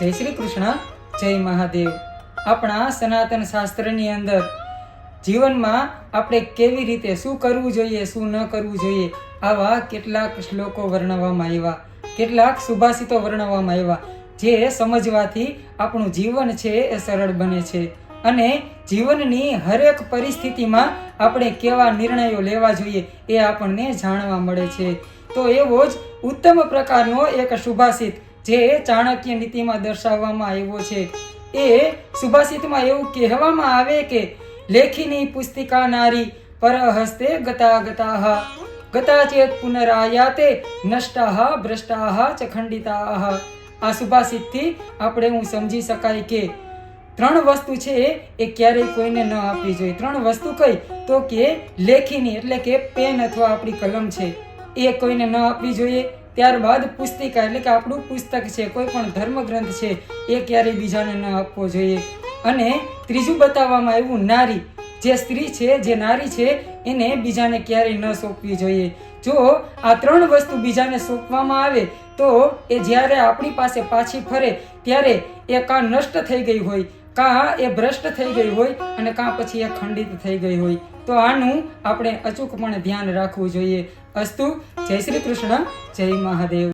જય શ્રી કૃષ્ણ, જય મહાદેવ. આપણા સનાતન શાસ્ત્રની અંદર જીવનમાં આપણે કેવી રીતે શું કરવું જોઈએ, શું ન કરવું જોઈએ, આવા કેટલાક શ્લોકો વર્ણવવામાં આવ્યા, કેટલાક સુભાષિતો વર્ણવવામાં આવ્યા, જે સમજવાથી આપણું જીવન છે એ સરળ બને છે. અને જીવનની હરેક પરિસ્થિતિમાં આપણે કેવા નિર્ણયો લેવા જોઈએ એ આપણને જાણવા મળે છે. તો એવો જ ઉત્તમ પ્રકારનો એક સુભાષિત જે ચાણક્ય નીતિમાં દર્શાવવામાં આવ્યો છે, એ સુભાષિતમાં એવું કહેવામાં આવે કે લેખીની પુસ્તિકા નારી પરહસ્તે ગતા ગતાહ ગતા ચેત પુનરાયાતે નષ્ટાહ ભ્રષ્ટાહ ચખંડિતા ખંડિતાહ આ સુભાષિતથી આપણે હું સમજી શકાય કે ત્રણ વસ્તુ છે એ ક્યારેય કોઈને ન આપવી જોઈએ. ત્રણ વસ્તુ કઈ તો કે લેખીની એટલે કે પેન અથવા આપણી કલમ છે, એ કોઈને ન આપવી જોઈએ. ત્યારબાદ પુસ્તિકા, એટલે કે આપણું પુસ્તક છે, કોઈ પણ ધર્મગ્રંથ છે, એ ક્યારેય બીજાને ન આપવો જોઈએ. અને ત્રીજું બતાવવામાં આવ્યું, નારી. જે સ્ત્રી છે, જે નારી છે, એને બીજાને ક્યારેય ન સોંપવી જોઈએ. જો આ ત્રણ વસ્તુ બીજાને સોંપવામાં આવે, તો એ જ્યારે આપણી પાસે પાછી ફરે, ત્યારે એ કા નષ્ટ થઈ ગઈ હોય. કાં એ ભ્રષ્ટ થઈ ગઈ હોય અને કાં પછી એ ખંડિત થઈ ગઈ હોય. તો આનું આપણે અચૂકપણે ધ્યાન રાખવું જોઈએ. અસ્તુ જય શ્રી કૃષ્ણ, જય મહાદેવ.